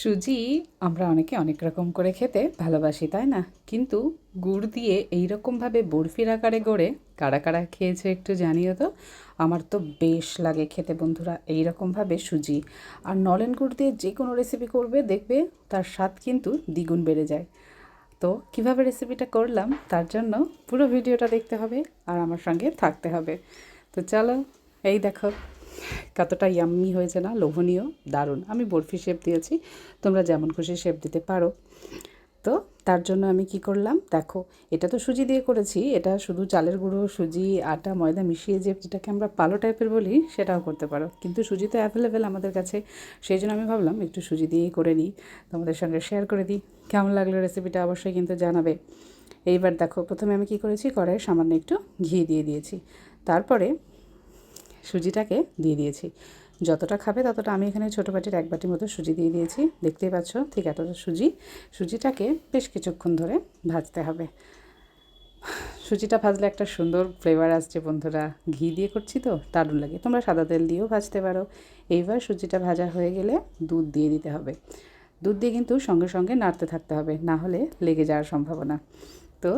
সুজি আমরা অনেকে অনেক রকম করে খেতে ভালোবাসি, তাই না? কিন্তু গুড় দিয়ে এই রকমভাবে বরফির আকারে গড়ে কারা কারা খেয়েছে একটু জানিও তো? আমার তো বেশ লাগে খেতে বন্ধুরা এই রকমভাবে সুজি। আর নলেন গুড় দিয়ে যে কোনো রেসিপি করবে, দেখবে তার স্বাদ কিন্তু দ্বিগুণ বেড়ে যায়। তো কীভাবে রেসিপিটা করলাম, তার জন্য পুরো ভিডিওটা দেখতে হবে আর আমার সঙ্গে থাকতে হবে। তো চলো, এই দেখো। কতটা ইয়াম্মি হয়েছে না? লোভনীয়, দারুণ। আমি বরফি শেপ দিয়েছি, তোমরা যেমন খুশি শেপ দিতে পারো। তো তার জন্য আমি কি করলাম? দেখো, এটা তো সুজি দিয়ে করেছি, এটা শুধু চালের গুঁড়ো, সুজি, আটা, ময়দা মিশিয়ে যে যেটাকে আমরা পালো টাইপের বলি, সেটাও করতে পারো। কিন্তু সুজি তো অ্যাভেলেবেল আমাদের কাছে, সেই জন্য আমি ভাবলাম একটু সুজি দিয়েই করে নিই। তোমাদের সঙ্গে শেয়ার করে দিই। কেমন লাগল রেসিপিটা অবশ্যই কিন্তু জানাবে। এইবার দেখো, প্রথমে আমি কি করেছি? কড়াইয়ে সামান্য একটু ঘি দিয়ে দিয়েছি। তারপরে সুজিটাকে দিয়ে দিয়েছি। যতটা খাবে ততটা আমি এখানে ছোটো বাটির এক বাটির মতো সুজি দিয়ে দিয়েছি। দেখতেই পাচ্ছ ঠিক এতটা সুজি। সুজিটাকে বেশ কিছুক্ষণ ধরে ভাজতে হবে। সুজিটা ভাজলে একটা সুন্দর ফ্লেভার আসছে বন্ধুরা। ঘি দিয়ে করছি তো, দারুণ লাগে। তোমরা সাদা তেল দিয়েও ভাজতে পারো। এইবার সুজিটা ভাজা হয়ে গেলে দুধ দিয়ে দিতে হবে। দুধ দিয়ে কিন্তু সঙ্গে সঙ্গে নাড়তে থাকতে হবে, না হলে লেগে যাওয়ার সম্ভাবনা। তো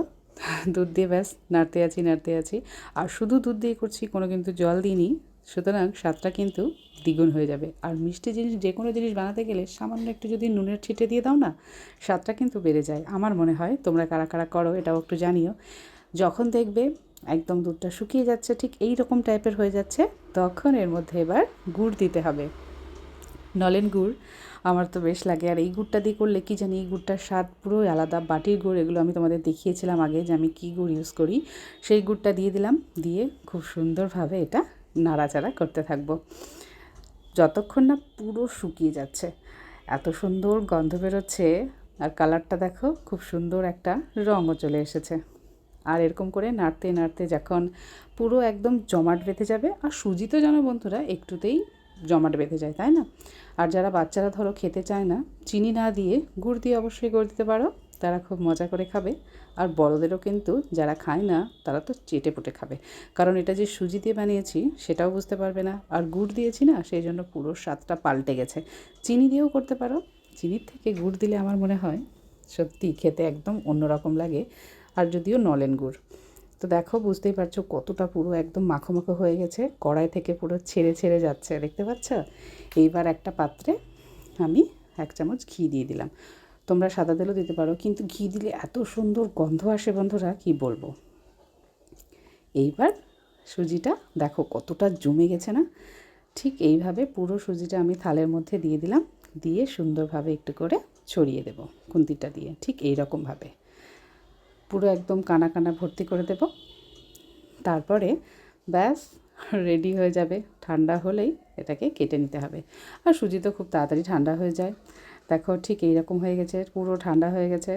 দুধ দিয়ে ব্যাস, নাড়তে আছি নাড়তে আছি। আর শুধু দুধ দিয়ে করছি, কোনো কিন্তু জল দিইনি। সুতরাং স্বাদটা কিন্তু দ্বিগুণ হয়ে যাবে। আর মিষ্টি জিনিস যে কোনো জিনিস বানাতে গেলে সামান্য একটু যদি নুনের ছিটে দিয়ে দাও না, স্বাদটা কিন্তু বেড়ে যায়। আমার মনে হয় তোমরা কারা কারা করো, এটাও একটু জানিও। যখন দেখবে একদম দুধটা শুকিয়ে যাচ্ছে, ঠিক এই রকম টাইপের হয়ে যাচ্ছে, তখন এর মধ্যে এবার গুড় দিতে হবে। নলেন গুড়, আমার তো বেশ লাগে। আর এই গুড়টা দিয়ে করলে কি জানি, এই গুড়টার স্বাদ পুরো আলাদা। বাটির গুড় এগুলো আমি তোমাদের দেখিয়েছিলাম আগে যে আমি কী গুড় ইউজ করি। সেই গুড়টা দিয়ে দিলাম, দিয়ে খুব সুন্দরভাবে এটা নাড়াচাড়া করতে থাকব। যতক্ষণ না পুরো শুকিয়ে যাচ্ছে, এত সুন্দর গন্ধ বেরোচ্ছে, আর কালারটা দেখো, খুব সুন্দর একটা রঙও চলে এসেছে। আর এরকম করে নাড়তে নাড়তে যখন পুরো একদম জমাট বেঁধে যাবে, আর সুজি তো জানো বন্ধুরা, একটুতেই জমাট বেঁধে যায়, তাই না? আর যারা বাচ্চারা ধরো খেতে চায় না, চিনি না দিয়ে গুড় দিয়ে অবশ্যই গুড় দিতে পারো। তারা খুব মজা করে খাবে। আর বড়দেরও কিন্তু যারা খায় না, তারা তো চেটে পুটে খাবে। কারণ এটা যে সুজি দিয়ে বানিয়েছি, সেটাও বুঝতে পারবে না। আর গুড় দিয়েছি না, সেই জন্য পুরো স্বাদটা পাল্টে গেছে। চিনি দিয়েও করতে পারো। চিনির থেকে গুড় দিলে আমার মনে হয় সত্যি খেতে একদম অন্যরকম লাগে। আর যদিও নলেন গুড়। তো দেখো, বুঝতেই পারছ কতটা পুরো একদম মাখো হয়ে গেছে। কড়াই থেকে পুরো ছেড়ে ছেড়ে যাচ্ছে, দেখতে পাচ্ছ? এইবার একটা পাত্রে আমি এক চামচ ঘি দিয়ে দিলাম। তোমরা সাদা তেলও দিতে পারো, কিন্তু ঘি দিলে এত সুন্দর গন্ধ আসে বন্ধুরা, কি বলব? এইবার সুজিটা দেখো কতটা জমে গেছে না? ঠিক এইভাবে পুরো সুজিটা আমি থালের মধ্যে দিয়ে দিলাম, দিয়ে সুন্দরভাবে একটু করে ছড়িয়ে দেব খুন্তিটা দিয়ে, ঠিক এই রকমভাবে পুরো একদম কানা কানা ভর্তি করে দেব। তারপরে ব্যাস রেডি হয়ে যাবে। ঠান্ডা হলেই এটাকে কেটে নিতে হবে। আর সুজি তো খুব তাড়াতাড়ি ঠান্ডা হয়ে যায়। দেখো ঠিক এইরকম হয়ে গেছে, পুরো ঠান্ডা হয়ে গেছে।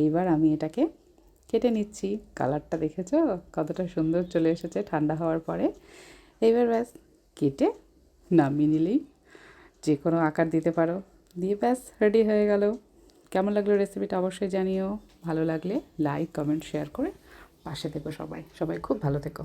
এইবার আমি এটাকে কেটে নিচ্ছি। কালারটা দেখেছ? কতটা সুন্দর চলে এসেছে ঠান্ডা হওয়ার পরে। এইবার ব্যাস, কেটে নামিয়ে নিলেই যে কোনো আকার দিতে পারো। দিয়ে ব্যাস রেডি হয়ে গেল। কেমন লাগল রেসিপিটা অবশ্যই জানিও। ভালো লাগলে লাইক কমেন্ট শেয়ার করে পাশে থেকো সবাই। সবাই খুব ভালো থেকো।